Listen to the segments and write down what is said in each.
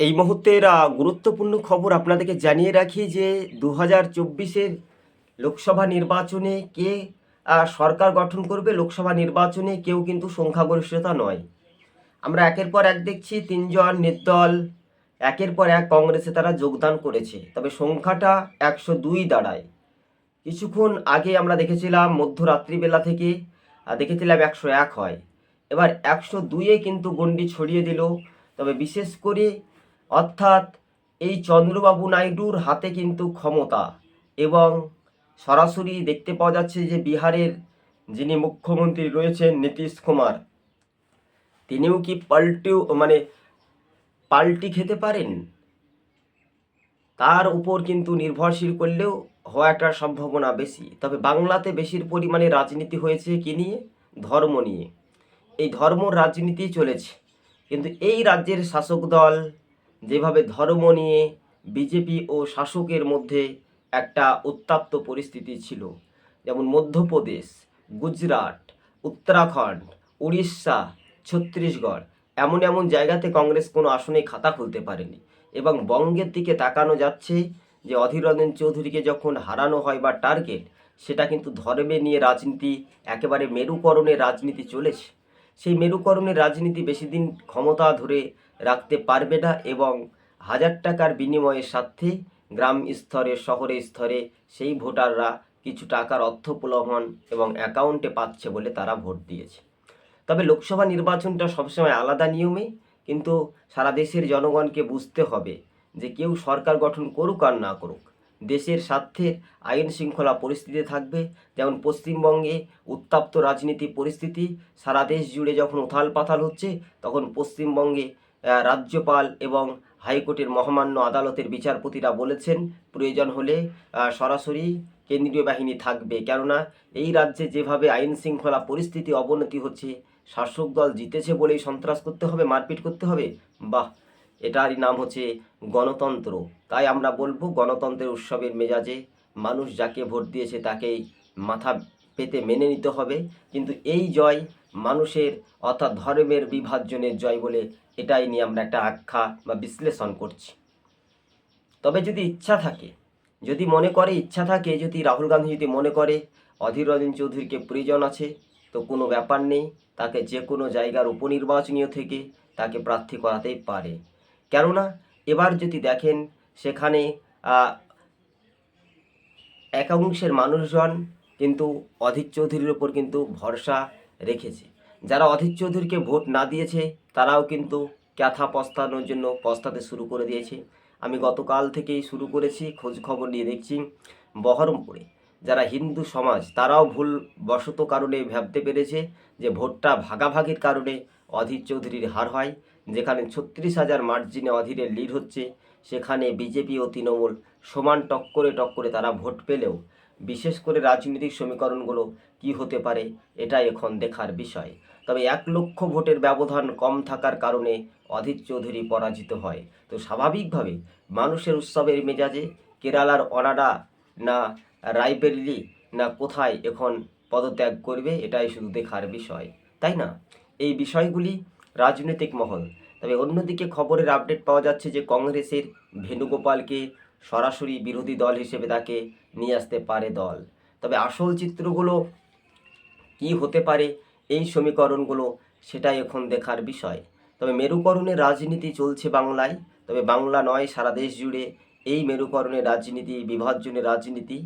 এই মুহূর্তের গুরুত্বপূর্ণ খবর আপনাদেরকে জানিয়ে রাখি যে দু হাজার চব্বিশের লোকসভা নির্বাচনে কে সরকার গঠন করবে, লোকসভা নির্বাচনে কেউ কিন্তু সংখ্যাগরিষ্ঠতা নয়। আমরা একের পর এক দেখছি, তিনজন নির্দল, একের পর এক কংগ্রেসে তারা যোগদান করেছে। তবে সংখ্যাটা একশো দুই দাঁড়ায়। কিছুক্ষণ আগে আমরা দেখেছিলাম, মধ্যরাত্রিবেলা থেকে দেখেছিলাম একশো এক হয়। এবার একশো দুইয়ে কিন্তু গণ্ডি ছড়িয়ে দিল। তবে বিশেষ করে অর্থাৎ এই চন্দ্রবাবু নাইডুর হাতে কিন্তু ক্ষমতা এবং সরাসরি দেখতে পাওয়া যাচ্ছে যে বিহারের যিনি মুখ্যমন্ত্রী রয়েছেন নীতিশ কুমার, তিনিও কি পাল্টেও মানে পাল্টি খেতে পারেন? তার উপর কিন্তু নির্ভরশীল করলেও হওয়াটার সম্ভাবনা বেশি। তবে বাংলাতে বেশির পরিমাণে রাজনীতি হয়েছে কি নিয়ে? ধর্ম নিয়ে। এই ধর্ম রাজনীতি চলেছে। কিন্তু এই রাজ্যের শাসক দল যেভাবে ধর্ম নিয়ে বিজেপি ও শাসকের মধ্যে একটা উত্তাপ্ত পরিস্থিতি ছিল, যেমন মধ্যপ্রদেশ, গুজরাট, উত্তরাখণ্ড, উড়িষ্যা, ছত্তিশগড়, এমন এমন জায়গাতে কংগ্রেস কোনো আসনে খাতা খুলতে পারেনি এবং বঙ্গের দিকে তাকানো যাচ্ছে যে অধীর রঞ্জন চৌধুরীকে যখন হারানো হয় বা টার্গেট, সেটা কিন্তু ধর্মে নিয়ে রাজনীতি, একেবারে মেরুকরণের রাজনীতি চলেছে। সেই মেরুকরণের রাজনীতি বেশি দিন ক্ষমতা ধরে রাখতে পারবে না এবং হাজার টাকার বিনিময়ের স্বার্থে গ্রাম স্তরে, শহরে স্তরে সেই ভোটাররা কিছু টাকার অর্থ প্রলোভন এবং অ্যাকাউন্টে পাচ্ছে বলে তারা ভোট দিয়েছে। তবে লোকসভা নির্বাচনটা সবসময় আলাদা নিয়মে, কিন্তু সারা দেশের জনগণকে বুঝতে হবে যে কেউ সরকার গঠন করুক আর না করুক। দেশের স্বার্থে আইন শৃঙ্খলা পরিস্থিতি থাকবে। যেমন পশ্চিমবঙ্গে উত্তাপ্ত রাজনীতি পরিস্থিতি, সারা দেশ জুড়ে যখন উথাল পাথাল হচ্ছে, তখন পশ্চিমবঙ্গে রাজ্যপাল এবং হাইকোর্টের মহামান্য আদালতের বিচারপতিরা বলেছেন, প্রয়োজন হলে সরাসরি কেন্দ্রীয় বাহিনী থাকবে। কেননা, এই রাজ্যে যেভাবে আইন শৃঙ্খলা পরিস্থিতি অবনতি হচ্ছে, শাসক দল জিতেছে বলেই সন্ত্রাস করতে হবে, মারপিট করতে হবে। বাহ! এটারই নাম হচ্ছে গণতন্ত্র। তাই আমরা বলব গণতন্ত্রের উৎসবের মেজাজে মানুষ যাকে ভোট দিয়েছে তাকেই মাথা পেতে মেনে নিতে হবে। কিন্তু এই জয় মানুষের অর্থাৎ ধর্মের বিভাজনের জয় বলে এটাই নিয়ে আমরা একটা আখ্যা বা বিশ্লেষণ করছি। তবে যদি ইচ্ছা থাকে, যদি মনে করে ইচ্ছা থাকে, যদি রাহুল গান্ধী যদি মনে করে, অধীর রঞ্জন চৌধুরীকে প্রয়োজন আছে, তো কোনো ব্যাপার নেই। তাকে যে কোনো জায়গার উপনির্বাচনীয় থেকে তাকে প্রার্থী করাতেই পারে। কেননা এবার যদি দেখেন সেখানে একাংশের মানুষজন কিন্তু অধীর চৌধুরীর ওপর কিন্তু ভরসা রেখেছে। যারা অধীর চৌধুরীকে ভোট না দিয়েছে, তারাও কিন্তু ক্যাথা পস্তানোর জন্য পস্তাতে শুরু করে দিয়েছে। আমি গতকাল থেকেই শুরু করেছি খোঁজ খবর নিয়ে দেখছি বহরমপুরে। যারা হিন্দু সমাজ, তারাও ভুল বশত কারণে ভাবতে পেরেছে যে ভোটটা ভাগাভাগির কারণে অধীর চৌধুরীর হার হয়। যেখানে ছত্রিশ হাজার মার্জিনে অধীরের লিড হচ্ছে, সেখানে বিজেপি ও তৃণমূল সমান টক্করে টক্করে তারা ভোট পেলেও, বিশেষ করে রাজনৈতিক সমীকরণগুলো কি হতে পারে, এটাই এখন দেখার বিষয়। তবে এক লক্ষ ভোটের ব্যবধান কম থাকার কারণে অধীর চৌধুরী পরাজিত হয়। তো স্বাভাবিকভাবে মানুষের উৎসবের মেজাজে কেরালার অনাডা না রায়বেরিলি না কোথায় এখন পদত্যাগ করবে, এটাই শুধু দেখার বিষয়, তাই না? এই বিষয়গুলি রাজনৈতিক মহল। তবে অন্যদিকে খবরের আপডেট পাওয়া যাচ্ছে যে কংগ্রেসের ভেনুগোপালকে সরাসরি বিরোধী দল হিসেবে তাকে নিয়ে আসতে পারে দল। তবে আসল চিত্রগুলো কি হতে পারে, এই সমীকরণগুলো সেটাই এখন দেখার বিষয়। তবে মেরুকরণের রাজনীতি চলছে বাংলায়। তবে বাংলা নয়, সারা দেশ জুড়ে এই মেরুকরণের রাজনীতি, বিভাজনের রাজনীতি,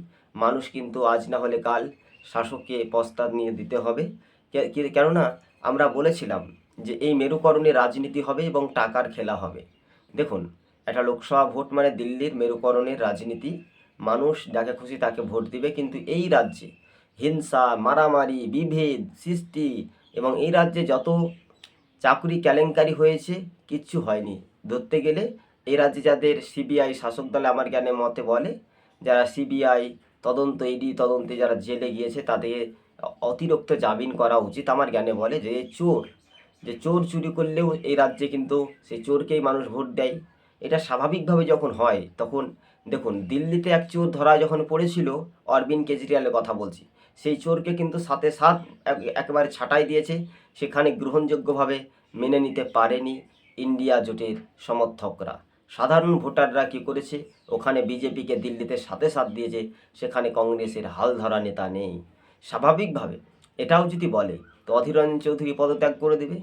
মানুষ কিন্তু আজ না হলে কাল শাসককে প্রস্তাব নিয়ে দিতে হবে। কেননা আমরা বলেছিলাম যে এই মেরুকরণে রাজনীতি হবে এবং টাকার খেলা হবে। দেখুন, একটা লোকসভা ভোট মানে দিল্লির মেরুকরণের রাজনীতি। মানুষ যাকে খুশি তাকে ভোট দিবে, কিন্তু এই রাজ্যে হিংসা, মারামারি, বিভেদ, সৃষ্টি এবং এই রাজ্যে যত চাকরি কেলেঙ্কারি হয়েছে, কিচ্ছু হয়নি। ধরতে গেলে এই রাজ্যে যাদের সিবিআই শাসক দলে আমার জ্ঞানে মতে বলে, যারা সিবিআই, তদন্ত ইডি তদন্তে যারা জেলে গিয়েছে, তাদের অতিরিক্ত জামিন করা উচিত আমার জ্ঞানে বলে যে, চোর যে চোর চুরি করলেও এই রাজ্যে কিন্তু সেই চোরকেই মানুষ ভোট দেয়। এটা স্বাভাবিকভাবে যখন হয়, তখন দেখুন, দিল্লিতে এক চোর ধরা যখন পড়েছিল, অরবিন্দ কেজরিওয়ালের কথা বলছি, সেই চোরকে কিন্তু সাথে সাথ এক- একেবারে ছাঁটাই দিয়েছে, সেখানে গ্রহণযোগ্যভাবে মেনে নিতে পারেনি ইন্ডিয়া জোটের সমর্থকরা। সাধারণ ভোটাররা কি করেছে? ওখানে বিজেপিকে দিল্লিতে সাথে সাথ দিয়েছে, সেখানে কংগ্রেসের হাল ধরা নেতা নেই। স্বাভাবিকভাবে এটাও যদি বলে তো অধীর রঞ্জন চৌধুরী পদত্যাগ করে দেবে।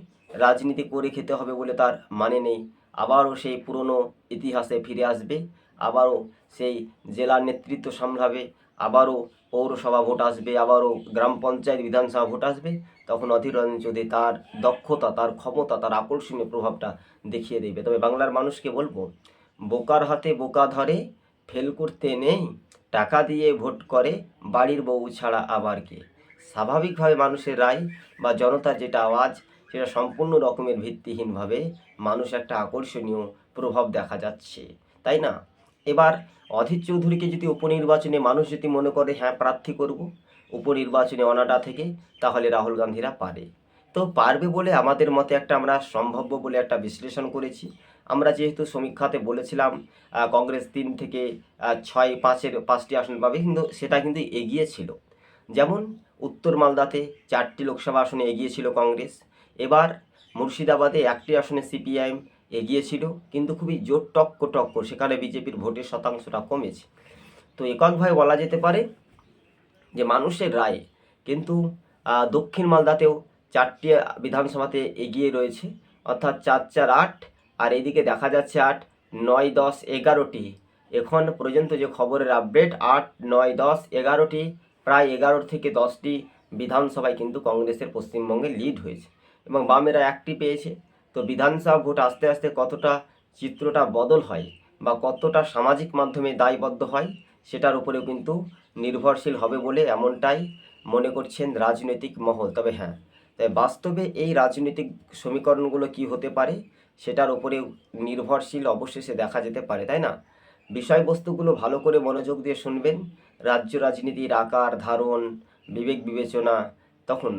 রাজনীতি করে খেতে হবে বলে তার মানে নেই। আবারও সেই পুরনো ইতিহাসে ফিরে আসবে, আবারও সেই জেলার নেতৃত্ব সামলাবে, আবারও পৌরসভা ভোট আসবে, আবারও গ্রাম পঞ্চায়েত বিধানসভা ভোট আসবে। তখন অধীর রঞ্জন চৌধুরী তার দক্ষতা, তার ক্ষমতা, তার আকর্ষণীয় প্রভাবটা দেখিয়ে দেবে। তবে বাংলার মানুষকে বলব, বোকার হাতে বোকা ধরে, ফেল করতে নেই, টাকা দিয়ে ভোট করে, বাড়ির বউ ছাড়া আবার কে? স্বাভাবিকভাবে মানুষের রায় বা জনতার যেটা আওয়াজ, সেটা সম্পূর্ণ রকমের ভিত্তিহীনভাবে মানুষ একটা আকর্ষণীয় প্রভাব দেখা যাচ্ছে, তাই না? এবার অধীর চৌধুরীকে যদি উপনির্বাচনে মানুষ যদি মনে করে হ্যাঁ প্রার্থী করব উপনির্বাচনে অনাডা থেকে, তাহলে রাহুল গান্ধীরা পারে। তো পারবে বলে আমাদের মতে একটা আমরা সম্ভাব্য বলে একটা বিশ্লেষণ করেছি। আমরা যেহেতু সমীক্ষাতে বলেছিলাম কংগ্রেস তিন থেকে ছয়, পাঁচের পাঁচটি আসন পাবে, কিন্তু সেটা কিন্তু এগিয়ে ছিল। যেমন উত্তর মালদাতে চারটি লোকসভা আসনে এগিয়েছিল কংগ্রেস। এবার মুর্শিদাবাদে একটি আসনে সিপিআইএম এগিয়েছিল, কিন্তু খুবই জোর টক্ক টক্ক সেখানে বিজেপির ভোটের শতাংশটা কমেছে। তো এককভাবে বলা যেতে পারে যে মানুষের রায়, কিন্তু দক্ষিণ মালদাতেও চারটি বিধানসভাতে এগিয়ে রয়েছে, অর্থাৎ চার চার আট, আর এদিকে দেখা যাচ্ছে আট, নয়, দশ, এগারোটি। এখন পর্যন্ত যে খবরের আপডেট, আট, নয়, দশ, এগারোটি প্রায় এগারো থেকে দশটি বিধানসভায় কিন্তু কংগ্রেসের পশ্চিমবঙ্গে লিড হয়েছে এবং বামেরা একটি পেয়েছে। তো বিধানসভা ভোট আস্তে আস্তে কতটা চিত্রটা বদল হয় বা কতটা সামাজিক মাধ্যমে দায়বদ্ধ হয়, সেটার উপরেও কিন্তু নির্ভরশীল হবে বলে এমনটাই মনে করছেন রাজনৈতিক মহল। তবে হ্যাঁ তাই বাস্তবে এই রাজনৈতিক সমীকরণগুলো কি হতে পারে, সেটার উপরেও নির্ভরশীল অবশেষে দেখা যেতে পারে, তাই না? বিষয়বস্তুগুলো ভালো করে মনোযোগ দিয়ে শুনবেন। রাজ্য রাজনীতির আকার, ধারণ, বিবেক বিবেচনা, তখন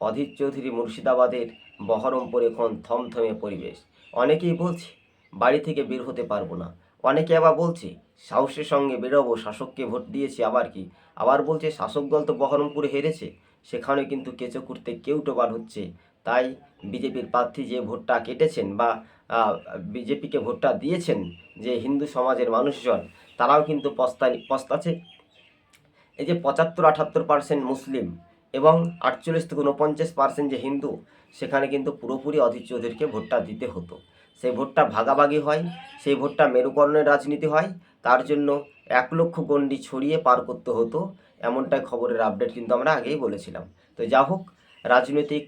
অধীর চৌধুরী মুর্শিদাবাদের বহরমপুর এখন থমথমে পরিবেশ। অনেকেই বলছে, বাড়ি থেকে বের হতে পারব না। অনেকে আবার বলছে, সাহসের সঙ্গে বেরোবো, শাসককে ভোট দিয়েছে আবার কি? আবার বলছে, শাসক দল তো বহরমপুরে হেরেছে, সেখানে কিন্তু কেঁচো করতে কেউ টোবার হচ্ছে। তাই বিজেপির প্রার্থী যে ভোটটা কেটেছেন বা বিজেপিকে ভোটটা দিয়েছেন যে হিন্দু সমাজের মানুষজন, তারাও কিন্তু পস্তা পস্তাছে এই যে পঁচাত্তর, আটাত্তর পার্সেন্ট মুসলিম এবং আটচল্লিশ থেকে উনপঞ্চাশ পার্সেন্ট যে হিন্দু, সেখানে কিন্তু পুরোপুরি অধীর চৌধুরীকে ভোটটা দিতে হতো। সেই ভোটটা ভাগাভাগি হয়, সেই ভোটটা মেরুকরণের রাজনীতি হয়, তার জন্য এক লক্ষ গণ্ডি ছড়িয়ে পার করতে হতো, এমনটাই খবরের আপডেট কিন্তু আমরা আগেই বলেছিলাম। তো যা হোক রাজনৈতিক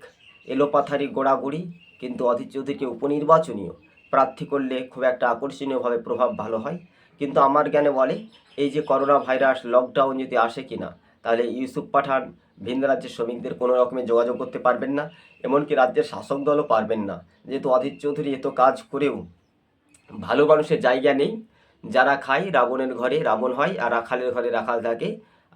এলোপাথারি গোড়াগুড়ি কিন্তু অধীর চৌধুরীকে উপনির্বাচনীয় প্রার্থী করলে খুব একটা আকর্ষণীয়ভাবে প্রভাব ভালো হয়। কিন্তু আমার জ্ঞানে বলে, এই যে করোনা ভাইরাস লকডাউন যদি আসে কিনা, তাহলে ইউসুফ পাঠান ভিন রাজ্যের শ্রমিকদের কোনো রকমের যোগাযোগ করতে পারবেন না, এমনকি রাজ্যের শাসক দলও পারবেন না। যেহেতু অধীর চৌধুরী এত কাজ করেও ভালো মানুষের জায়গা নেই, যারা খায় রাবণের ঘরে রাবণ হয় আর রাখালের ঘরে রাখাল থাকে,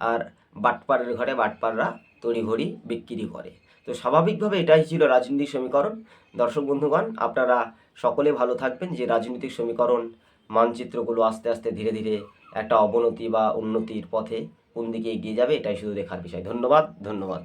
আর বাটপাড়ের ঘরে বাটপাড়রা তড়িঘড়ি বিক্রি করে। তো স্বাভাবিকভাবে এটাই ছিল রাজনৈতিক সমীকরণ। দর্শক বন্ধুগণ, আপনারা সকলে ভালো থাকবেন যে রাজনৈতিক সমীকরণ মানচিত্রগুলো আস্তে আস্তে ধীরে ধীরে একটা অবনতি বা উন্নতির পথে কোন দিকে এগিয়ে যাবে, এটাই শুধু দেখার বিষয়। ধন্যবাদ ধন্যবাদ।